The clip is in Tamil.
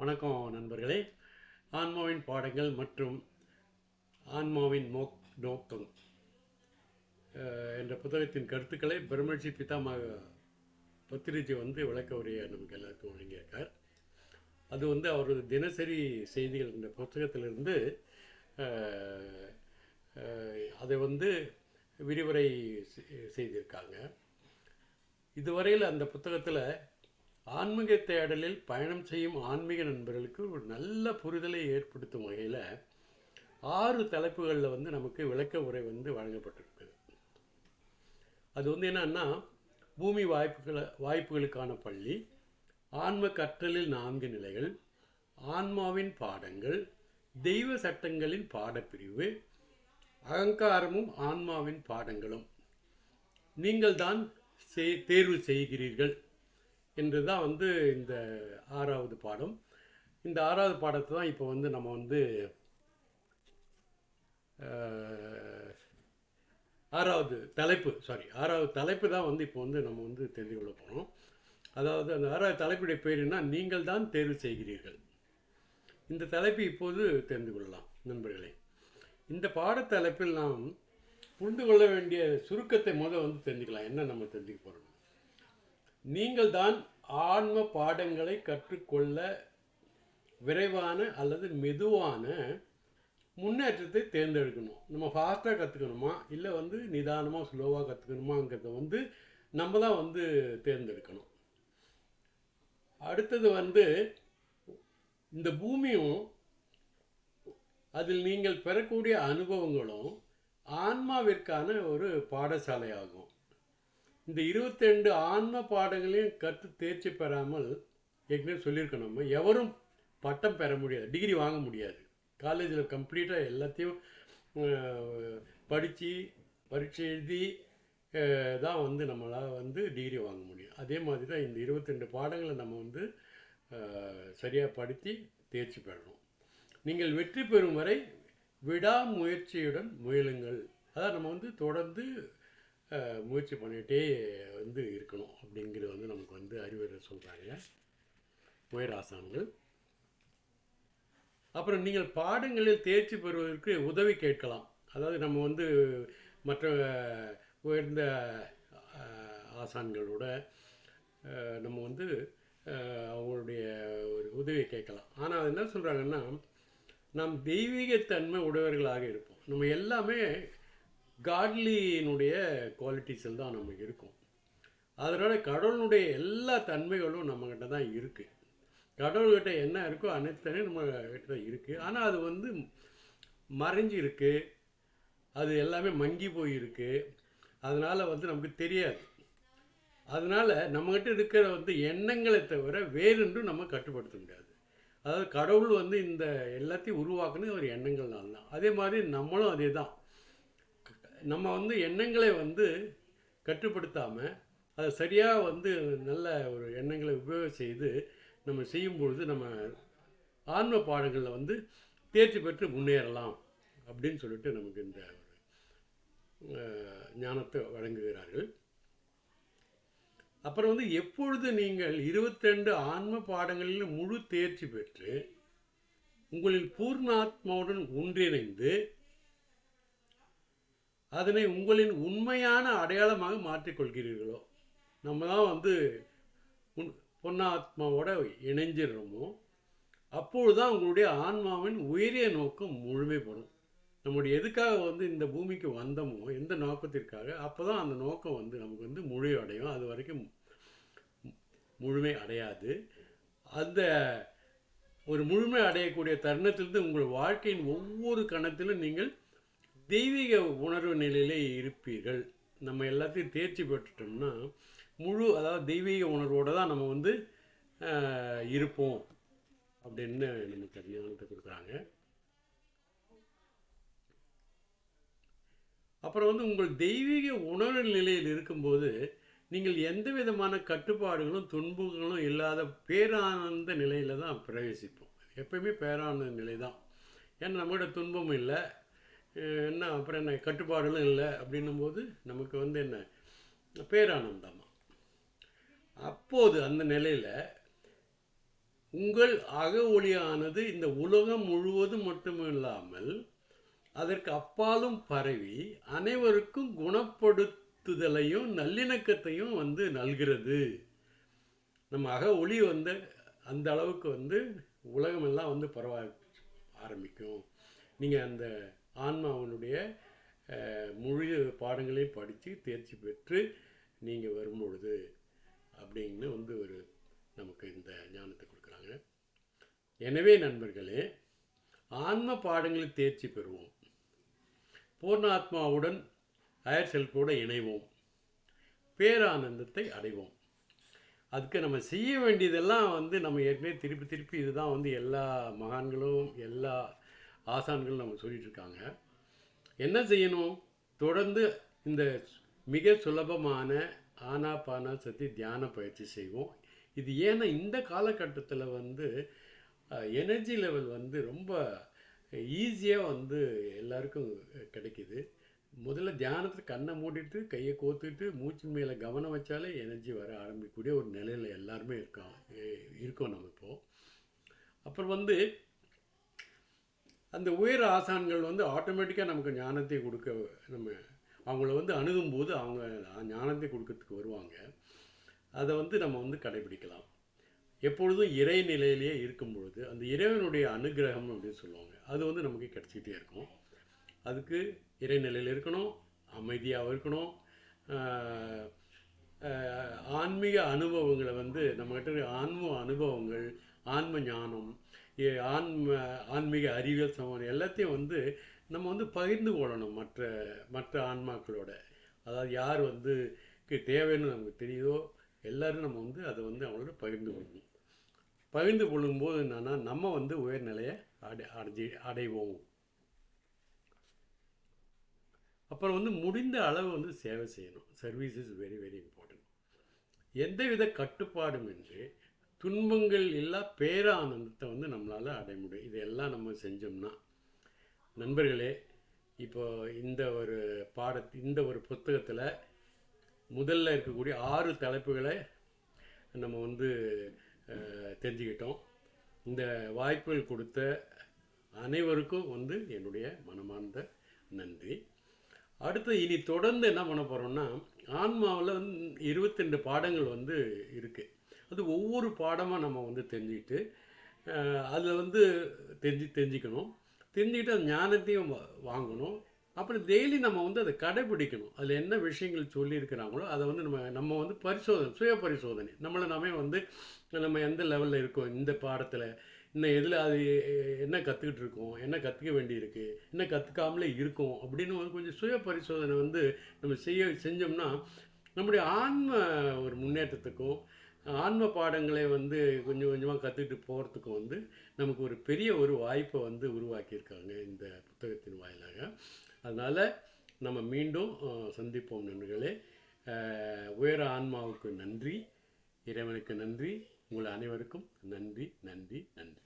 வணக்கம் நண்பர்களே. ஆன்மாவின் பாடங்கள் மற்றும் ஆன்மாவின் மோக் நோக்கம். என்ற புத்தகத்தின் கருத்துக்களை பிரம்மர்ஷி பிதாமக பத்திரிஜி வந்து விளக்க உரையை நமக்கு எல்லாருக்கும் வழங்கியிருக்கார். அது வந்து அவரது தினசரி செய்திகள் இந்த புத்தகத்திலிருந்து அதை வந்து விரிவுரை செ- செய்திருக்காங்க. இதுவரையில் அந்த புத்தகத்தில் ஆன்மீக தேடலில் பயணம் செய்யும் ஆன்மீக நண்பர்களுக்கு ஒரு நல்ல புரிதலை ஏற்படுத்தும் வகையில் ஆறு தலைப்புகளில் வந்து நமக்கு விளக்க உரை வந்து வழங்கப்பட்டிருக்குது. அது வந்து என்னன்னா பூமி வாய்ப்புகளை வாய்ப்புகளுக்கான பள்ளி ஆன்ம கற்றலில் நான்கு நிலைகள் ஆன்மாவின் பாடங்கள் தெய்வ சட்டங்களின் பாடப்பிரிவு அகங்காரமும் ஆன்மாவின் பாடங்களும். நீங்கள் தான் செய் தேர்வு செய்கிறீர்கள். என்று தான் வந்து இந்த ஆறாவது பாடம். இந்த ஆறாவது பாடத்தை தான் இப்போ வந்து நம்ம வந்து ஆறாவது தலைப்பு சாரி ஆறாவது தலைப்பு தான் வந்து இப்போ வந்து நம்ம வந்து தெரிந்து கொள்ள போகிறோம் அதாவது அந்த ஆறாவது தலைப்புடைய பேர் என்ன? நீங்கள் தான் தேர்வு செய்கிறீர்கள். இந்த தலைப்பு இப்போது தெரிந்து கொள்ளலாம் நண்பர்களே. இந்த பாடத்தலைப்பில் நாம் புரிந்து கொள்ள வேண்டிய சுருக்கத்தை முதல் வந்து தெரிஞ்சுக்கலாம். என்ன நம்ம தெரிஞ்சுக்க போகிறோம் நீங்கள் தான் ஆன்ம பாடங்களை கற்றுக்கொள்ள விரைவான அல்லது மெதுவான முன்னேற்றத்தை தேர்ந்தெடுக்கணும். நம்ம ஃபாஸ்ட்டாக கற்றுக்கணுமா இல்லை வந்து நிதானமாக ஸ்லோவாக கற்றுக்கணுமாங்கிறத வந்து நம்ம தான் வந்து தேர்ந்தெடுக்கணும். அடுத்தது வந்து இந்த பூமியும் அதில் நீங்கள் பெறக்கூடிய அனுபவங்களும் ஆன்மாவிற்கான ஒரு பாடசாலையாகும். இந்த 22 ஆன்ம பாடங்களையும் கற்று தேர்ச்சி பெறாமல் ஏற்கனவே சொல்லியிருக்கோம் நம்ம. எவரும் பட்டம் பெற முடியாது டிகிரி வாங்க முடியாது. காலேஜில் கம்ப்ளீட்டாக எல்லாத்தையும் படித்து பரீட்சை எழுதி தான் வந்து நம்மளால் வந்து டிகிரி வாங்க முடியும். அதே மாதிரி தான் இந்த 22 பாடங்களை நம்ம வந்து சரியாக படித்து தேர்ச்சி பெறணும். நீங்கள் வெற்றி பெறும் வரை விடாமுயற்சியுடன் முயலுங்கள். அதான் நம்ம வந்து தொடர்ந்து முயற்சி பண்ணிகிட்டே வந்து இருக்கணும் அப்படிங்கிறது வந்து நமக்கு வந்து அறிவுரை சொல்கிறாங்க உயராசான்கள் அப்புறம் நீங்கள் பாடங்களில் தேர்ச்சி பெறுவதற்கு உதவி கேட்கலாம். அதாவது நம்ம வந்து மற்ற உயர்ந்த ஆசான்களோட நம்ம வந்து அவங்களுடைய ஒரு உதவியை கேட்கலாம். ஆனால் அது என்ன சொல்கிறாங்கன்னா நாம் தெய்வீகத்தன்மை உடையவர்களாக இருப்போம். நம்ம எல்லாமே காட்லியினுடைய குவாலிட்டிஸில் தான் நமக்கு இருக்கும். அதனால் கடவுளுடைய எல்லா தன்மைகளும் நம்மக்கிட்ட தான் இருக்குது கடவுள்கிட்ட என்ன இருக்கோ அனைத்தனையும் நம்ம கிட்ட தான் இருக்குது ஆனால் அது வந்து மறைஞ்சிருக்கு அது எல்லாமே மங்கி போயிருக்கு அதனால் வந்து நமக்கு தெரியாது. அதனால் நம்மக்கிட்ட இருக்கிற வந்து எண்ணங்களை தவிர வேறென்றும் நம்ம கட்டுப்படுத்த முடியாது. அதாவது கடவுள் வந்து இந்த எல்லாத்தையும் உருவாக்குனது ஒரு எண்ணங்கள்னால தான். அதே மாதிரி நம்மளும் அதே தான். நம்ம வந்து எண்ணங்களை வந்து கட்டுப்படுத்தாமல் அதை சரியாக வந்து நல்ல ஒரு எண்ணங்களை உபயோகம் செய்து நம்ம செய்யும் பொழுது நம்ம ஆன்ம பாடங்களில் வந்து தேர்ச்சி பெற்று முன்னேறலாம் அப்படின்னு சொல்லிட்டு நமக்கு இந்த ஞானத்தை வழங்குகிறார்கள். அப்புறம் வந்து எப்பொழுது நீங்கள் 22 ஆன்ம பாடங்களில் முழு தேர்ச்சி பெற்று உங்களின் பூர்ணாத்மாவுடன் ஒன்றிணைந்து அதனை உங்களின் உண்மையான அடையாளமாக மாற்றிக்கொள்கிறீர்களோ? நம்ம தான் வந்து உன் பொன்னாத்மாவோட இணைஞ்சிடுறோமோ? அப்பொழுது தான் உங்களுடைய ஆன்மாவின் உயரிய நோக்கம் முழுமைப்படும் நம்முடைய எதுக்காக வந்து இந்த பூமிக்கு வந்தோமோ எந்த நோக்கத்திற்காக அப்போ தான் அந்த நோக்கம் வந்து நமக்கு வந்து முழு அடையும். அது வரைக்கும் முழுமை அடையாது. அந்த ஒரு முழுமை அடையக்கூடிய தருணத்திலிருந்து உங்கள் வாழ்க்கையின் ஒவ்வொரு கணத்திலும் நீங்கள் தெய்வீக உணர்வு நிலையிலே இருப்பீர்கள். நம்ம எல்லாத்தையும் தேர்ச்சி பெற்றுட்டோம்னா முழு அதாவது தெய்வீக உணர்வோடு தான் நம்ம வந்து இருப்போம். அப்படின்னு நமக்கு ஞானத்தை கொடுக்குறாங்க. அப்புறம் வந்து உங்கள் தெய்வீக உணர்வு நிலையில் இருக்கும்போது நீங்கள் எந்த விதமான கட்டுப்பாடுகளும் துன்பங்களும் இல்லாத பேரானந்த நிலையில் தான் பிரவேசிப்போம். எப்பயுமே பேரானந்த நிலை தான் ஏன்னா நம்மகிட்ட துன்பமும் இல்லை. என்ன அப்புறம் என்ன கட்டுப்பாடுகளும் இல்லை அப்படின்னும் போது நமக்கு வந்து என்ன பேரானந்தமா அப்போது அந்த நிலையில் உங்கள் அக ஒளியானது இந்த உலகம் முழுவதும் மட்டுமில்லாமல் அதற்கு அப்பாலும் பரவி அனைவருக்கும் குணப்படுத்துதலையும் நல்லிணக்கத்தையும் வந்து நல்கிறது. நம்ம அக ஒளி வந்து அந்த அளவுக்கு வந்து உலகமெல்லாம் வந்து பரவ ஆரம்பிக்கும். நீங்கள் அந்த ஆன்மாவனுடைய முழு பாடங்களையும் படித்து தேர்ச்சி பெற்று நீங்கள் வரும்பொழுது அப்படின்னு வந்து ஒரு நமக்கு இந்த ஞானத்தை கொடுக்குறாங்க. எனவே நண்பர்களே ஆன்ம பாடங்களில் தேர்ச்சி பெறுவோம். பூர்ணாத்மாவுடன் ஹயர் செல்ஃபோடு இணைவோம். பேரானந்தத்தை அடைவோம். அதுக்கு நம்ம செய்ய வேண்டியதெல்லாம் வந்து நம்ம ஏற்கனவே திருப்பி திருப்பி இதுதான் வந்து எல்லா மகான்களும் எல்லா ஆசான்கள் நம்ம சொல்லிட்டு இருக்காங்க என்ன செய்யணும்? தொடர்ந்து இந்த மிக சுலபமான ஆனாபான சத்தி தியான பயிற்சி செய்வோம். இது ஏன்னா இந்த காலகட்டத்தில் வந்து எனர்ஜி லெவல் வந்து ரொம்ப ஈஸியாக வந்து எல்லாருக்கும் கிடைக்குது. முதல்ல தியானத்தில் கண்ணை மூடிட்டு கையை கோத்துட்டு மூச்சு மேலே கவனம் வச்சாலே எனர்ஜி வர ஆரம்பிக்கக்கூடிய ஒரு நிலையில் எல்லாருமே இருக்கோம் இருக்கோம் நம்ம இப்போது அப்புறம் வந்து அந்த உயர் ஆசான்கள் வந்து ஆட்டோமேட்டிக்காக நமக்கு ஞானத்தை கொடுக்க நம்ம அவங்கள வந்து அணுகும்போது அவங்க ஞானத்தை கொடுக்கறதுக்கு வருவாங்க. அதை வந்து நம்ம வந்து கடைபிடிக்கலாம். எப்பொழுதும் இறை நிலையிலேயே இருக்கும் பொழுது அந்த இறைவனுடைய அனுகிரகம் அப்படின்னு சொல்லுவாங்க. அது வந்து நமக்கு கிடச்சிக்கிட்டே இருக்கும். அதுக்கு இறைநிலையில் இருக்கணும் அமைதியாக இருக்கணும். ஆன்மீக அனுபவங்களை வந்து நம்மகிட்ட ஆன்ம அனுபவங்கள் ஆன்ம ஞானம் ஆன்ம ஆன்மீக அறிவியல் சமம் எல்லாத்தையும் வந்து நம்ம வந்து பகிர்ந்து கொள்ளணும் மற்ற மற்ற ஆன்மாக்களோட. அதாவது யார் வந்து தேவைன்னு நமக்கு தெரியுதோ எல்லோரும் நம்ம வந்து அதை வந்து அவங்களோட பகிர்ந்து கொள்ளணும். பகிர்ந்து கொள்ளும்போது என்னென்னா நம்ம வந்து உயர்நிலையை அடை அடைஞ்சி அடைவோம். அப்புறம் வந்து முடிந்த அளவு வந்து சேவை செய்யணும். Service is very very important எந்தவித கட்டுப்பாடும் இன்றி துன்பங்கள் இல்லா பேரானந்தத்தை வந்து நம்மளால் அடைய முடியும். இதெல்லாம் நம்ம செஞ்சோம்னா நண்பர்களே இப்போ இந்த ஒரு பாட இந்த ஒரு புத்தகத்தில் முதல்ல இருக்கக்கூடிய ஆறு தலைப்புகளை நம்ம வந்து தெரிஞ்சுக்கிட்டோம். இந்த வாய்ப்புகள் கொடுத்த அனைவருக்கும் வந்து என்னுடைய மனமார்ந்த நன்றி. அடுத்து இனி தொடர்ந்து என்ன பண்ண போகிறோம்னா ஆன்மாவில் வந்து இருபத்தெண்டு பாடங்கள் வந்து இருக்குது அது ஒவ்வொரு பாடமாக நம்ம வந்து தெரிஞ்சுக்கிட்டு அதில் வந்து தெரிஞ்சு தெரிஞ்சுக்கணும். தெரிஞ்சுக்கிட்டு அந்த ஞானத்தையும் வாங்கணும். அப்புறம் டெய்லி நம்ம வந்து அதை கடைபிடிக்கணும். அதில் என்ன விஷயங்கள் சொல்லியிருக்கிறாங்களோ அதை வந்து நம்ம நம்ம வந்து பரிசோதனை சுய பரிசோதனை. நம்மளை நாமே வந்து நம்ம எந்த லெவலில் இருக்கோம் இந்த பாடத்தில் இன்னும் எதில் அது என்ன கற்றுக்கிட்டு இருக்கோம் என்ன கற்றுக்க வேண்டியிருக்கு என்ன கற்றுக்காமலே இருக்கோம் அப்படின்னு வந்து கொஞ்சம் சுய பரிசோதனை வந்து நம்ம செய்ய செஞ்சோம்னா நம்முடைய ஆன்ம ஒரு முன்னேற்றத்துக்கும் ஆன்ம பாடங்களை வந்து கொஞ்சம் கொஞ்சமாக கற்றுக்கிட்டு போகிறதுக்கும் வந்து நமக்கு ஒரு பெரிய ஒரு வாய்ப்பை வந்து உருவாக்கியிருக்காங்க இந்த புத்தகத்தின் வாயிலாக. அதனால் நம்ம மீண்டும் சந்திப்போம் நண்பர்களே. உயர ஆன்மாவுக்கு நன்றி இறைவனுக்கு நன்றி உங்கள் அனைவருக்கும் நன்றி நன்றி நன்றி.